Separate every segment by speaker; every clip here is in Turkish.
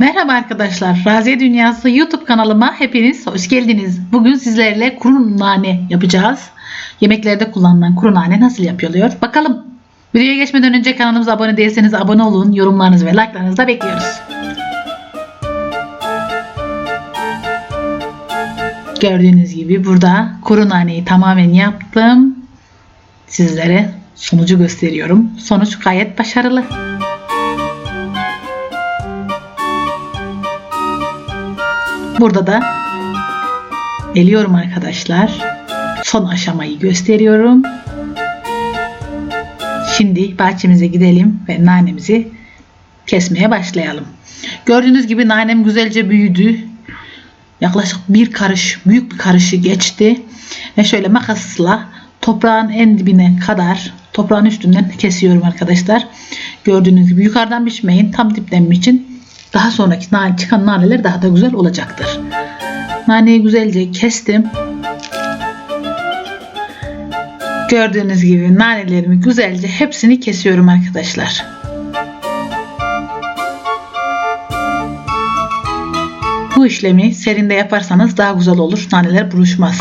Speaker 1: Merhaba arkadaşlar. Raziye Dünyası YouTube kanalıma hepiniz hoş geldiniz. Bugün sizlerle kuru nane yapacağız. Yemeklerde kullanılan kuru nane nasıl yapılıyor? Bakalım. Videoya geçmeden önce kanalımıza abone değilseniz abone olun. Yorumlarınızı ve like'larınızı da bekliyoruz. Gördüğünüz gibi burada kuru naneyi tamamen yaptım. Sizlere sonucu gösteriyorum. Sonuç gayet başarılı. Burada da eliyorum arkadaşlar. Son aşamayı gösteriyorum. Şimdi bahçemize gidelim ve nanemizi kesmeye başlayalım. Gördüğünüz gibi nanem güzelce büyüdü. Yaklaşık bir karış, büyük bir karışı geçti. Ve şöyle makasla toprağın en dibine kadar toprağın üstünden kesiyorum arkadaşlar. Gördüğünüz gibi yukarıdan biçmeyin. Tam dipten biçin. Daha sonraki çıkan naneler daha da güzel olacaktır. Naneyi güzelce kestim. Gördüğünüz gibi nanelerimi güzelce hepsini kesiyorum arkadaşlar. Bu işlemi serinde yaparsanız daha güzel olur. Naneler buruşmaz.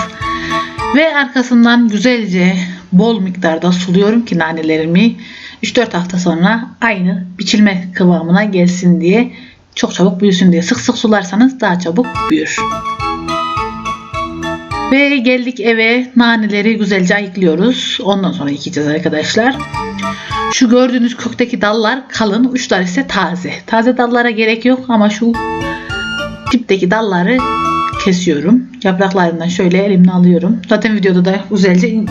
Speaker 1: Ve arkasından güzelce bol miktarda suluyorum ki nanelerimi 3-4 hafta sonra aynı biçilme kıvamına gelsin diye çok çabuk büyüsün diye. Sık sık sularsanız daha çabuk büyür. Ve geldik eve naneleri güzelce ayıklıyoruz. Ondan sonra yıkayacağız arkadaşlar. Şu gördüğünüz kökteki dallar kalın, uçlar ise taze. Taze dallara gerek yok ama şu tipteki dalları kesiyorum. Yapraklarından şöyle elimle alıyorum. Zaten videoda da güzelce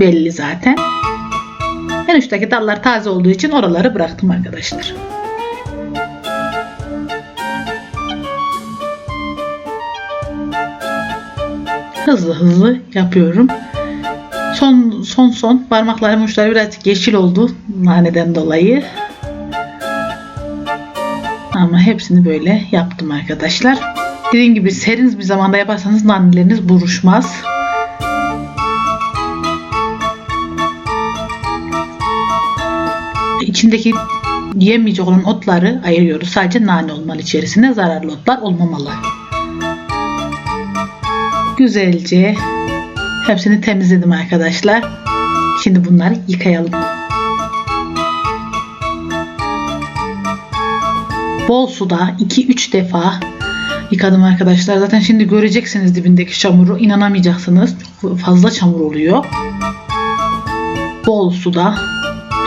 Speaker 1: belli zaten. En uçtaki dallar taze olduğu için oraları bıraktım arkadaşlar. Hızlı hızlı yapıyorum. Son son son parmaklarım uçları birazcık yeşil oldu naneden dolayı. Ama hepsini böyle yaptım arkadaşlar. Dediğim gibi serin bir zamanda yaparsanız naneleriniz buruşmaz. İçindeki yemeyecek olan otları ayırıyoruz. Sadece nane olmalı içerisinde zararlı otlar olmamalı. Güzelce hepsini temizledim arkadaşlar. Şimdi bunları yıkayalım. Bol suda 2-3 defa yıkadım arkadaşlar. Zaten şimdi göreceksiniz dibindeki çamuru. İnanamayacaksınız. Fazla çamur oluyor. Bol suda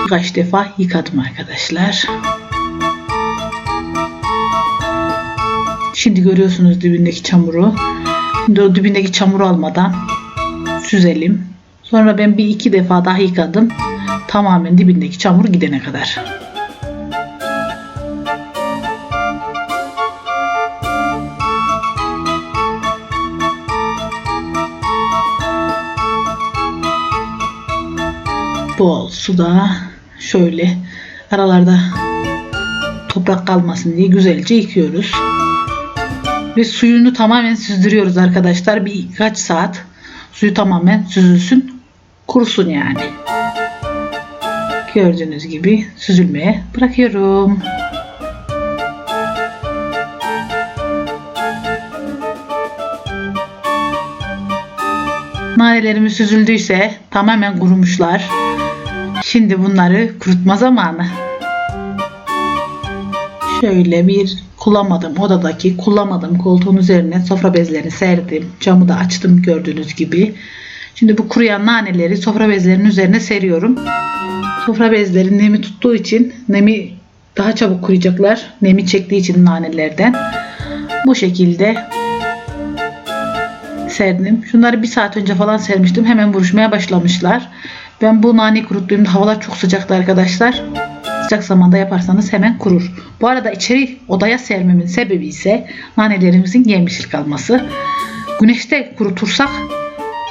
Speaker 1: birkaç defa yıkadım arkadaşlar. Şimdi görüyorsunuz dibindeki çamuru. Şimdi o dibindeki çamur almadan süzelim. Sonra ben bir iki defa daha yıkadım. Tamamen dibindeki çamur gidene kadar. Bol suda şöyle aralarda toprak kalmasın diye güzelce yıkıyoruz. Ve suyunu tamamen süzdürüyoruz arkadaşlar. Birkaç saat suyu tamamen süzülsün. Kurusun yani. Gördüğünüz gibi süzülmeye bırakıyorum. Nanelerimiz süzüldüyse tamamen kurumuşlar. Şimdi bunları kurutma zamanı. Şöyle bir kullanmadım odadaki kullanmadım koltuğun üzerine sofra bezlerini serdim. Camı da açtım gördüğünüz gibi. Şimdi bu kuruyan naneleri sofra bezlerinin üzerine seriyorum. Sofra bezleri nemi tuttuğu için nemi daha çabuk kuruyacaklar. Nemi çektiği için nanelerden. Bu şekilde serdim. Şunları bir saat önce falan sermiştim. Hemen buruşmaya başlamışlar. Ben bu nane kuruttuğumda havalar çok sıcaktı arkadaşlar. Sıcak zamanda yaparsanız hemen kurur. Bu arada içeri odaya sermemin sebebi ise nanelerimizin yemişil kalması. Güneşte kurutursak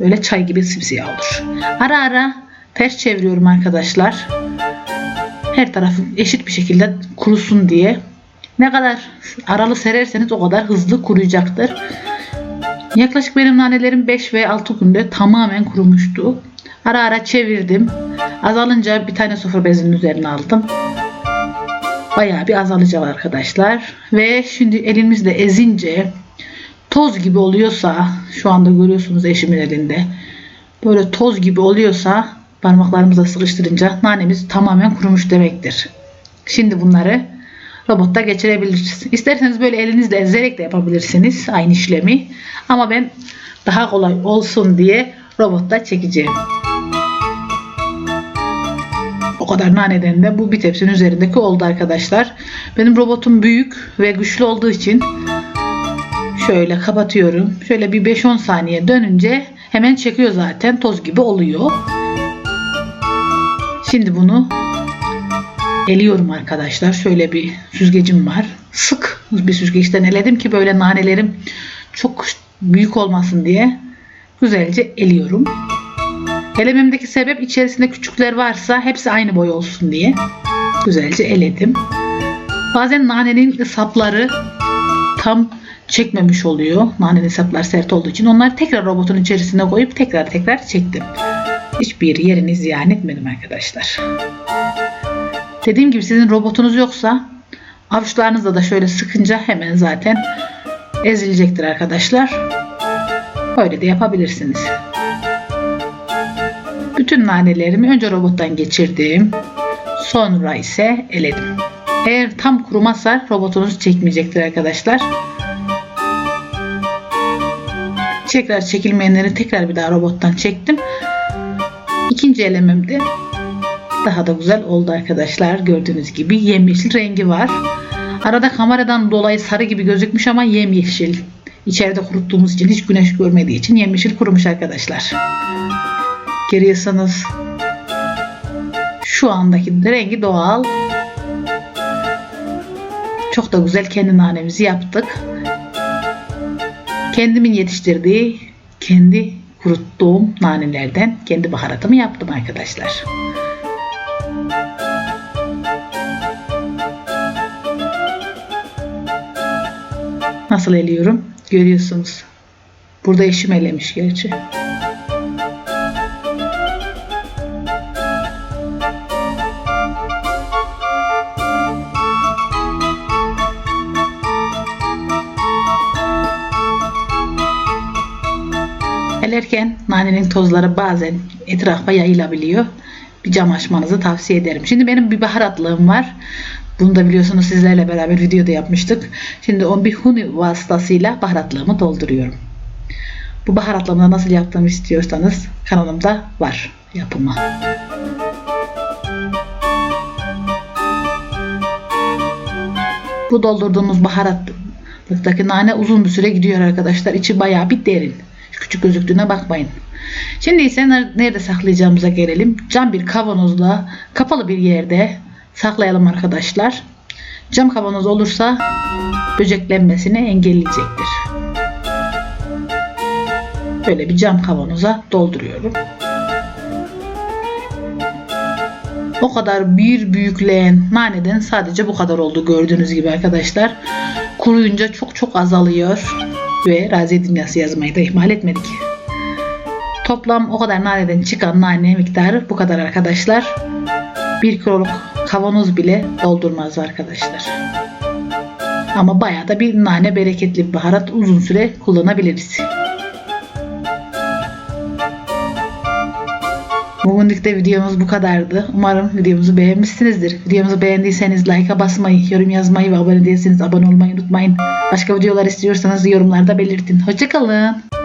Speaker 1: böyle çay gibi simsiyah olur. Ara ara ters çeviriyorum arkadaşlar. Her tarafı eşit bir şekilde kurusun diye. Ne kadar aralı sererseniz o kadar hızlı kuruyacaktır. Yaklaşık benim nanelerim 5 ve 6 günde tamamen kurumuştu. Ara ara çevirdim. Azalınca bir tane sofra bezinin üzerine aldım. bayağı bir azalacak arkadaşlar. Ve şimdi elimizle ezince toz gibi oluyorsa şu anda görüyorsunuz eşimin elinde böyle toz gibi oluyorsa parmaklarımıza sıkıştırınca nanemiz tamamen kurumuş demektir. Şimdi bunları robotta geçirebiliriz. İsterseniz böyle elinizle ezerek de yapabilirsiniz aynı işlemi. Ama ben daha kolay olsun diye robotta çekeceğim. O kadar naneden de bu bir tepsinin üzerindeki oldu arkadaşlar. Benim robotum büyük ve güçlü olduğu için şöyle kapatıyorum. Şöyle bir 5-10 saniye dönünce hemen çekiyor zaten. Toz gibi oluyor. Şimdi bunu eliyorum arkadaşlar. Şöyle bir süzgecim var. Sık bir süzgeçten eledim ki böyle nanelerim çok büyük olmasın diye güzelce eliyorum. Elememdeki sebep içerisinde küçükler varsa hepsi aynı boy olsun diye güzelce eledim. Bazen nanenin sapları tam çekmemiş oluyor. Nanenin saplar sert olduğu için onları tekrar robotun içerisine koyup tekrar tekrar çektim. Hiçbir yerini ziyan etmedim arkadaşlar. Dediğim gibi sizin robotunuz yoksa avuçlarınızla da şöyle sıkınca hemen zaten ezilecektir arkadaşlar. Öyle de yapabilirsiniz. Bütün nanelerimi önce robottan geçirdim. Sonra ise eledim. Eğer tam kurumazsa robotunuz çekmeyecektir arkadaşlar. Tekrar çekilmeyenleri tekrar bir daha robottan çektim. İkinci elememde daha da güzel oldu arkadaşlar. Gördüğünüz gibi yemyeşil rengi var. Arada kameradan dolayı sarı gibi gözükmüş ama yemyeşil. İçeride kuruttuğumuz için hiç güneş görmediği için yemyeşil kurumuş arkadaşlar. Görüyorsunuz. Şu andaki rengi doğal. Çok da güzel kendi nanemizi yaptık. Kendimin yetiştirdiği, kendi kuruttuğum nanelerden kendi baharatımı yaptım arkadaşlar. Nasıl eliyorum? Görüyorsunuz. Burada eşim elemiş gerçi. Elerken nanenin tozları bazen etrafa yayılabiliyor. Bir cam açmanızı tavsiye ederim. Şimdi benim bir baharatlığım var. Bunu da biliyorsunuz sizlerle beraber videoda yapmıştık. Şimdi o bir huni vasıtasıyla baharatlığımı dolduruyorum. Bu baharatlığımı nasıl yaptığımı istiyorsanız kanalımda var yapımı. Bu doldurduğumuz baharatlıktaki nane uzun bir süre gidiyor arkadaşlar. İçi bayağı bir derin. Küçük gözüktüğüne bakmayın. Şimdi ise nerede saklayacağımıza gelelim. Cam bir kavanozla kapalı bir yerde saklayalım arkadaşlar. Cam kavanoz olursa böceklenmesini engelleyecektir. Böyle bir cam kavanoza dolduruyorum. O kadar bir büyükleyen naneden sadece bu kadar oldu gördüğünüz gibi arkadaşlar. Kuruyunca çok çok azalıyor ve razi dünyası yazmayı da ihmal etmedik. Toplam o kadar naneden çıkan nane miktarı bu kadar arkadaşlar. Bir kiloluk kavanoz bile doldurmaz arkadaşlar. Ama bayağı da bir nane bereketli baharat uzun süre kullanabiliriz. Bugünlük de videomuz bu kadardı. Umarım videomuzu beğenmişsinizdir. Videomuzu beğendiyseniz like'a basmayı, yorum yazmayı ve abone değilseniz abone olmayı unutmayın. Başka videolar istiyorsanız yorumlarda belirtin. Hoşçakalın.